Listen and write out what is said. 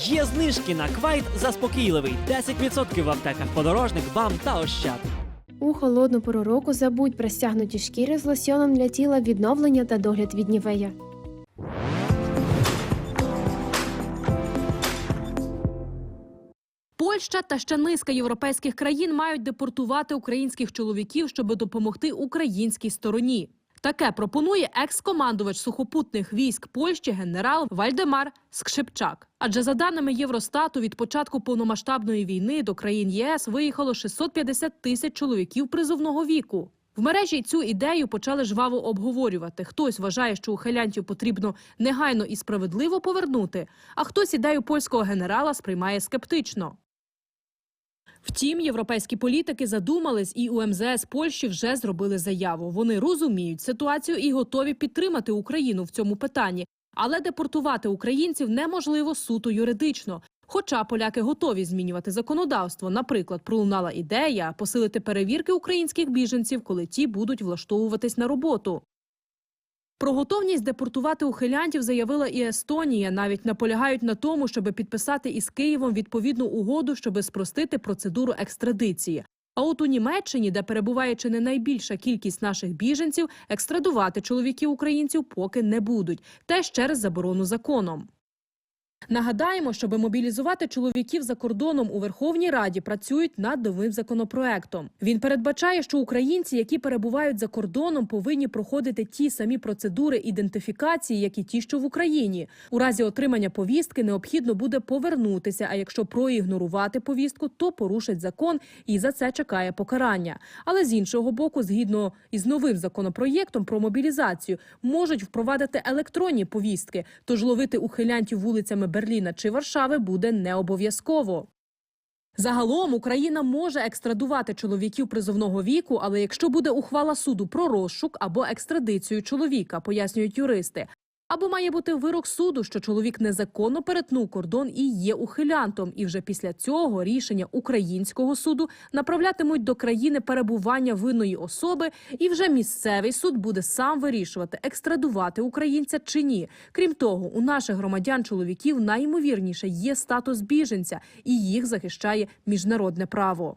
Є знижки на квайт заспокійливий 10% в аптеках подорожник, бам та ощад. У холодну пору року забудь про стягнуті шкіри з лосьоном для тіла, відновлення та догляд від нівея. Польща та ще низка європейських країн мають депортувати українських чоловіків, щоб допомогти українській стороні. Таке пропонує екс-командувач сухопутних військ Польщі генерал Вальдемар Скшипчак. Адже за даними Євростату, від початку повномасштабної війни до країн ЄС виїхало 650 тисяч чоловіків призовного віку. В мережі цю ідею почали жваво обговорювати. Хтось вважає, що ухилянтів потрібно негайно і справедливо повернути, а хтось ідею польського генерала сприймає скептично. Втім, європейські політики задумались, і у МЗС Польщі вже зробили заяву. Вони розуміють ситуацію і готові підтримати Україну в цьому питанні. Але депортувати українців неможливо суто юридично. Хоча поляки готові змінювати законодавство. Наприклад, пролунала ідея посилити перевірки українських біженців, коли ті будуть влаштовуватись на роботу. Про готовність депортувати ухилянтів заявила і Естонія. Навіть наполягають на тому, щоб підписати із Києвом відповідну угоду, щоб спростити процедуру екстрадиції. А от у Німеччині, де перебуває чи не найбільша кількість наших біженців, екстрадувати чоловіків українців поки не будуть, теж через заборону законом. Нагадаємо, щоб мобілізувати чоловіків за кордоном у Верховній Раді працюють над новим законопроектом. Він передбачає, що українці, які перебувають за кордоном, повинні проходити ті самі процедури ідентифікації, як і ті, що в Україні. У разі отримання повістки необхідно буде повернутися. А якщо проігнорувати повістку, то порушать закон і за це чекає покарання. Але з іншого боку, згідно із новим законопроєктом про мобілізацію, можуть впровадити електронні повістки, тож ловити ухилянтів вулицями Берліна чи Варшави буде не обов'язково. Загалом Україна може екстрадувати чоловіків призовного віку, але якщо буде ухвала суду про розшук або екстрадицію чоловіка, пояснюють юристи. Або має бути вирок суду, що чоловік незаконно перетнув кордон і є ухилянтом, і вже після цього рішення українського суду направлятимуть до країни перебування винної особи, і вже місцевий суд буде сам вирішувати, екстрадувати українця чи ні. Крім того, у наших громадян чоловіків найімовірніше є статус біженця, і їх захищає міжнародне право.